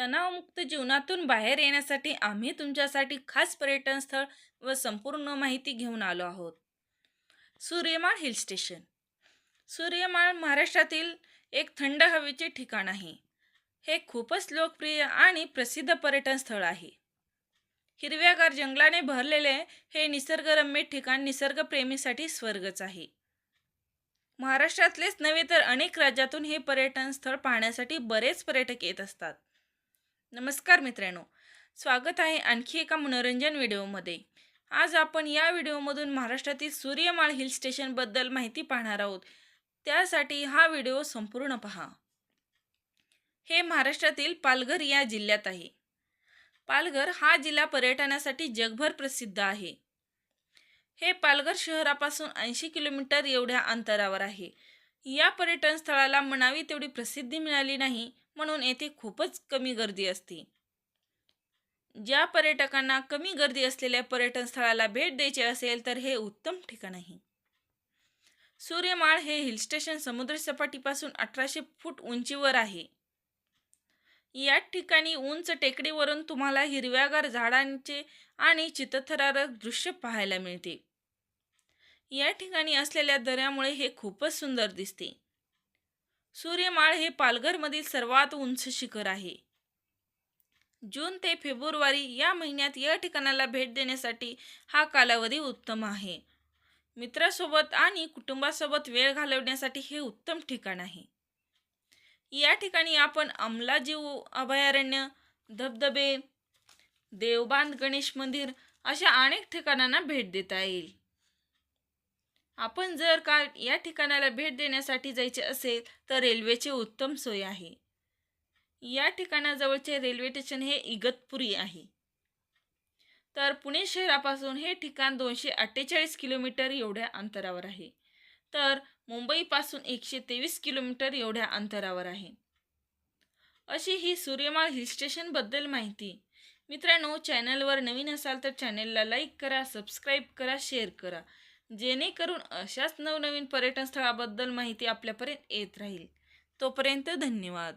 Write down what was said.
तणावमुक्त जीवनातून बाहेर येण्यासाठी आम्ही तुमच्यासाठी खास पर्यटन स्थळ व संपूर्ण माहिती घेऊन आलो आहोत. सूर्यमाळ हिल स्टेशन. सूर्यमाळ महाराष्ट्रातील एक थंड हवेचे ठिकाण आहे. हे खूपच लोकप्रिय आणि प्रसिद्ध पर्यटन स्थळ आहे. हिरव्यागार जंगलाने भरलेले हे निसर्गरम्य ठिकाण निसर्गप्रेमीसाठी स्वर्गच आहे. महाराष्ट्रातलेच नव्हे तर अनेक राज्यातून हे पर्यटन स्थळ पाहण्यासाठी बरेच पर्यटक येत असतात. नमस्कार मित्रांनो. स्वागत आहे आणखी एका मनोरंजन व्हिडिओमध्ये. आज आपण या व्हिडिओमधून महाराष्ट्रातील सूर्यमाळ हिल स्टेशनबद्दल माहिती पाहणार आहोत. त्यासाठी हा व्हिडिओ संपूर्ण पहा. हे महाराष्ट्रातील पालघर या जिल्ह्यात आहे. पालघर हा जिल्हा पर्यटनासाठी जगभर प्रसिद्ध आहे. हे पालघर शहरापासून ऐंशी किलोमीटर एवढ्या अंतरावर आहे. या पर्यटन स्थळाला म्हणावी तेवढी प्रसिद्धी मिळाली नाही म्हणून येथे खूपच कमी गर्दी असते. ज्या पर्यटकांना कमी गर्दी असलेल्या पर्यटन स्थळाला भेट द्यायची असेल तर हे उत्तम ठिकाण आहे. सूर्यमाळ हे हिल स्टेशन समुद्रसपाटीपासून अठराशे फूट उंचीवर आहे. या ठिकाणी उंच टेकडीवरून तुम्हाला हिरव्यागार झाडांचे आणि चितथरारक दृश्य पाहायला मिळते. या ठिकाणी असलेल्या दऱ्यामुळे हे खूपच सुंदर दिसते. सूर्यमाळ हे पालघरमधील सर्वात उंच शिखर आहे. जून ते फेब्रुवारी या महिन्यात या ठिकाणाला भेट देण्यासाठी हा कालावधी उत्तम आहे. मित्रासोबत आणि कुटुंबासोबत वेळ घालवण्यासाठी हे उत्तम ठिकाण आहे. या ठिकाणी आपण अमलाजीव अभयारण्य धबधबे देवबांध गणेश मंदिर अशा अनेक ठिकाणांना भेट देता येईल. आपण जर का या ठिकाणाला भेट देण्यासाठी जायचे असेल तर रेल्वेची उत्तम सोय आहे. या ठिकाणाजवळचे रेल्वे स्टेशन हे इगतपुरी आहे. तर पुणे शहरापासून हे ठिकाण दोनशे अठ्ठेचाळीस किलोमीटर एवढ्या अंतरावर आहे. तर मुंबईपासून एकशे तेवीस किलोमीटर एवढ्या अंतरावर आहे. अशी ही सूर्यमाळ हिल स्टेशनबद्दल माहिती. मित्रांनो चॅनलवर नवीन असाल तर चॅनलला लाईक करा सबस्क्राईब करा शेअर करा. जेणेकरून अशाच नवनवीन पर्यटन स्थळाबद्दल माहिती आपल्यापर्यंत येत राहील. तोपर्यंत धन्यवाद.